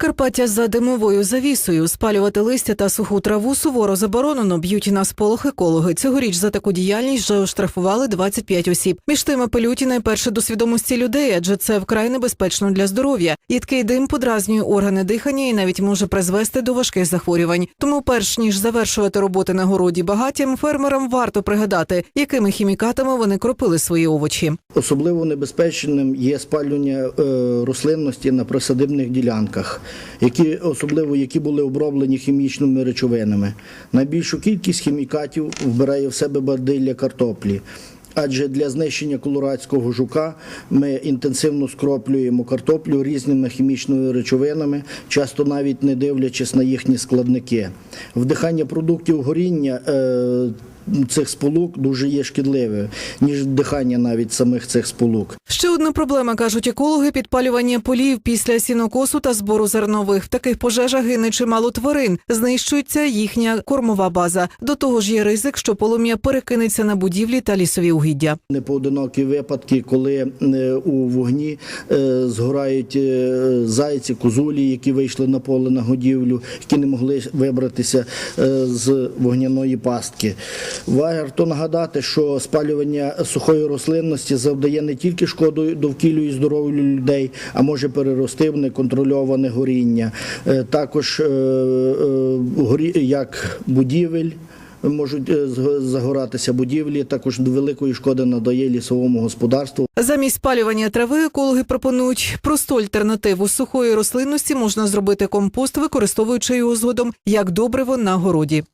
Прикарпаття за димовою завісою спалювати листя та суху траву суворо заборонено. Б'ють на сполох екологи. Цьогоріч за таку діяльність вже оштрафували 25 осіб. Між тим апелюють і найперше до свідомості людей, адже це вкрай небезпечно для здоров'я. Їдкий дим подразнює органи дихання і навіть може призвести до важких захворювань. Тому, перш ніж завершувати роботи на городі багаттям, фермерам варто пригадати, якими хімікатами вони кропили свої овочі. Особливо небезпечним є спалювання е, рослинності на присадибних ділянках, які особливо які були оброблені хімічними речовинами. Найбільшу кількість хімікатів вбирає в себе бардилля картоплі. Адже для знищення колорадського жука ми інтенсивно скроплюємо картоплю різними хімічними речовинами, часто навіть не дивлячись на їхні складники. Вдихання продуктів горіння е, цих сполук дуже є шкідливе, ніж вдихання навіть самих цих сполук. Ще одна проблема кажуть екологи: підпалювання полів після сінокосу та збору зернових. В таких пожежах гине чимало тварин, знищується їхня кормова база. До того ж, є ризик, що полум'я перекинеться на будівлі та лісові угіддя. Непоодинокі випадки, коли е, у вогні е, згорають е, зайці, козулі, які вийшли на поле на годівлю, які не могли вибратися з вогняної пастки. Варто нагадати, що спалювання сухої рослинності завдає не тільки шкоду довкіллю і здоров'ю людей, а може перерости в неконтрольоване горіння. Е, Також е, е, як будівель можуть загоратися будівлі, також великої шкоди надає лісовому господарству. Замість спалювання трави екологи пропонують просту альтернативу сухої рослинності можна зробити компост, використовуючи його згодом як добриво на городі.